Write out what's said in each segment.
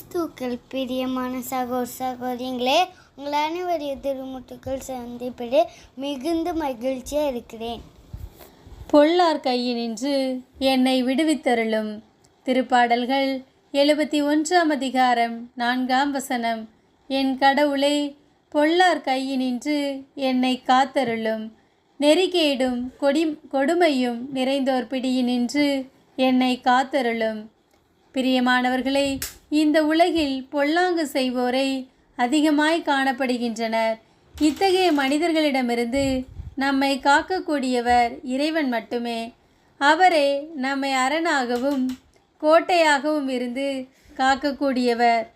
கிறிஸ்துக்கள் பிரியமான சகோதர சகோதரிங்களே உங்கள் அனைவரைய திருமுட்டுக்கள் சந்திப்பது மிகுந்த மகிழ்ச்சியாக இருக்கிறேன். பொள்ளார் கையினின்று என்னை விடுவித்தருளும். திருப்பாடல்கள் எழுபத்தி ஒன்றாம் அதிகாரம் நான்காம் வசனம். என் கடவுளே பொள்ளார் கையினின்று என்னை காத்தருளும். நெறிகேடும் கொடி கொடுமையும் நிறைந்தோர் பிடியினின்று என்னை காத்தருளும். பிரியமானவர்களை இந்த உலகில் பொல்லாங்கு செய்வோரை அதிகமாய் காணப்படுகின்றனர். இத்தகைய மனிதர்களிடமிருந்து நம்மை காக்கக்கூடியவர் இறைவன் மட்டுமே. அவரே நம்மை அரணாகவும் கோட்டையாகவும் இருந்து காக்கக்கூடியவர்.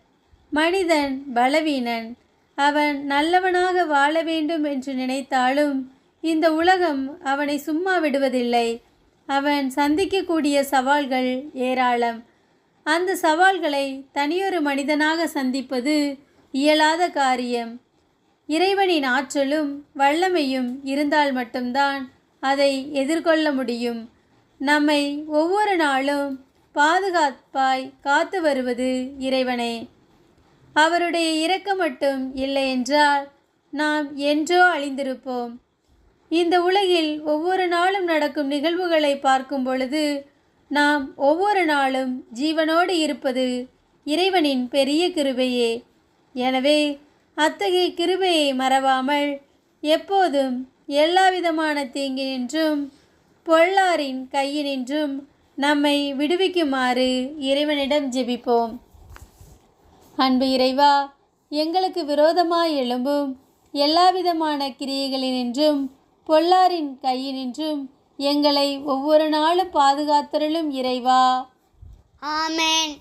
மனிதன் பலவீனன். அவன் நல்லவனாக வாழ வேண்டும் என்று நினைத்தாலும் இந்த உலகம் அவனை சும்மா விடுவதில்லை. அவன் சந்திக்கக்கூடிய சவால்கள் ஏராளம். அந்த சவால்களை தனியொரு மனிதனாக சந்திப்பது இயலாத காரியம். இறைவனின் ஆற்றலும் வல்லமையும் இருந்தால் மட்டும்தான் அதை எதிர்கொள்ள முடியும். நம்மை ஒவ்வொரு நாளும் பாதுகாப்பாய் காத்து வருவது இறைவனே. அவருடைய இரக்கம் மட்டும் இல்லை என்றால் நாம் என்றோ அழிந்திருப்போம். இந்த உலகில் ஒவ்வொரு நாளும் நடக்கும் நிகழ்வுகளை பார்க்கும் பொழுது நாம் ஒவ்வொரு நாளும் ஜீவனோடு இருப்பது இறைவனின் பெரிய கிருபையே. எனவே அத்தகைய கிருபையை மறவாமல் எப்போதும் எல்லாவிதமான தீங்கினின்றும் பொள்ளாரின் கையினின்றும் நம்மை விடுவிக்குமாறு இறைவனிடம் ஜெபிப்போம். அன்பு இறைவா எங்களுக்கு விரோதமாய் எழும்பும் எல்லாவிதமான கிரியைகளினின்றும் பொள்ளாரின் கையினின்றும் எங்களை ஒவ்வொரு நாளும் பாதுகாத்தருளும் இறைவா. ஆமேன்.